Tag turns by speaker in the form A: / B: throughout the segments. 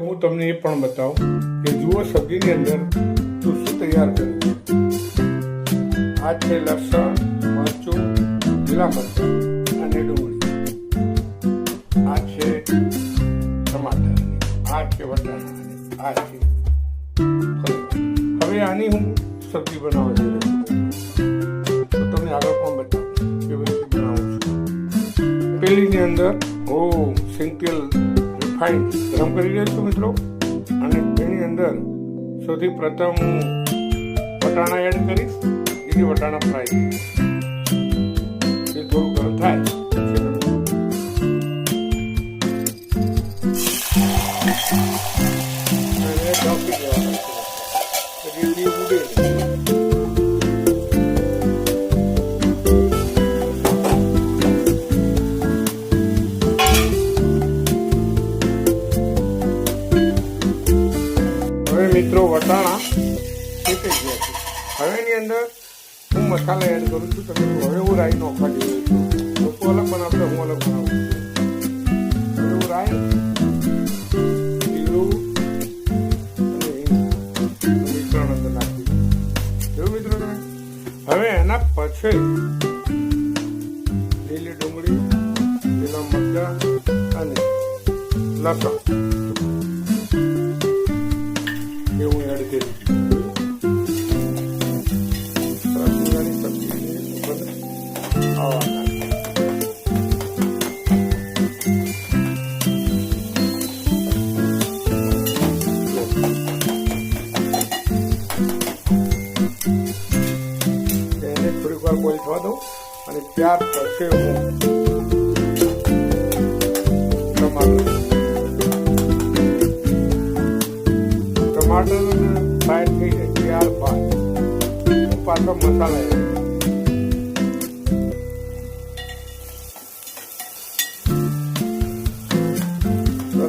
A: હું તમને એ પણ બતાવું કે જુઓ સબ્જીની અંદર તું શું તૈયાર કર્યું આ છે લસણ મરચું લીલા મરચું અને ડુંગળી આ છે ટમાટર આ છે વટાણા આ છે હવે આની હું સબ્જી રહ્યો છું. તમને આગળ પણ બતાવું કે રીતે બનાવું છું. પેલીની અંદર ઓ સિંગ તેલ ગરમ કરી રહ્યો છું મિત્રો. અને તેની અંદર સૌથી પ્રથમ હું વટાણા એડ કરીશ. બીજી વટાણા ફ્રાય એ થોડું ગરમ થાય. અને એની અંદર હું મસાલા એડ કરું છું. તમે હવે હું રાઈ નોખવા જઈ છું લોકો અલગ બનાવશે, હું અલગ બનાવું છું. હું રાઈ દઉં. મિત્રો હવે એના પછી લીલી ડુંગળી, લીલા મરચા અને લસણ. થવા દઉં અને ત્યાર પછી હું ટમાટર ટમાટર ફ્રાય થઈ જાય ત્યારબાદ હું પાછો મસાલા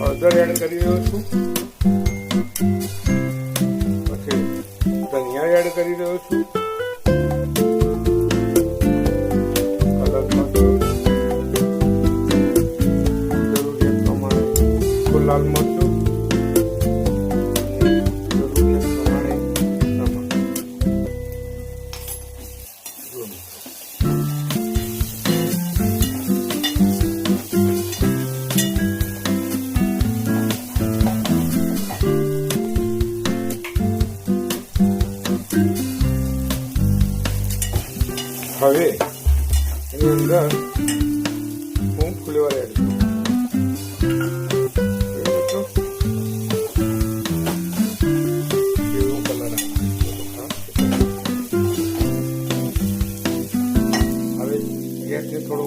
A: હળદર એડ કરી રહ્યો છું પછી ધનિયા એડ કરી રહ્યો છું લાલ મરચું હવે એની અંદર હું ફ્લેવર એડ. હવે ગેસને થોડો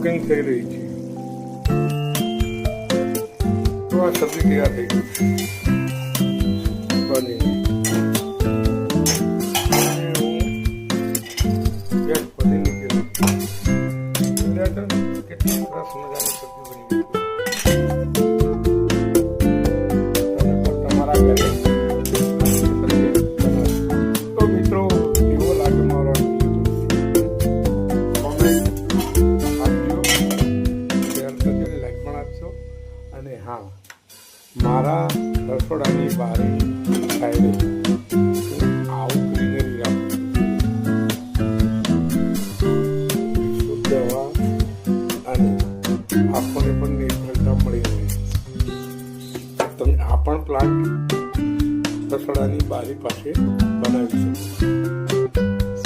A: કુકિંગ થઈ રહી છે તો આ સબ્જી તૈયાર થઈ ગઈ બની કેટલી સરસ મારા રસોડાની બારી સાઈડે હું આવું ગ્રીનરી રાખું શુદ્ધ હવા અને આપણને પણ નેચરલતા મળી રહે તમે આ પણ પ્લાન્ટ રસોડાની બારી પાસે બનાવી શકો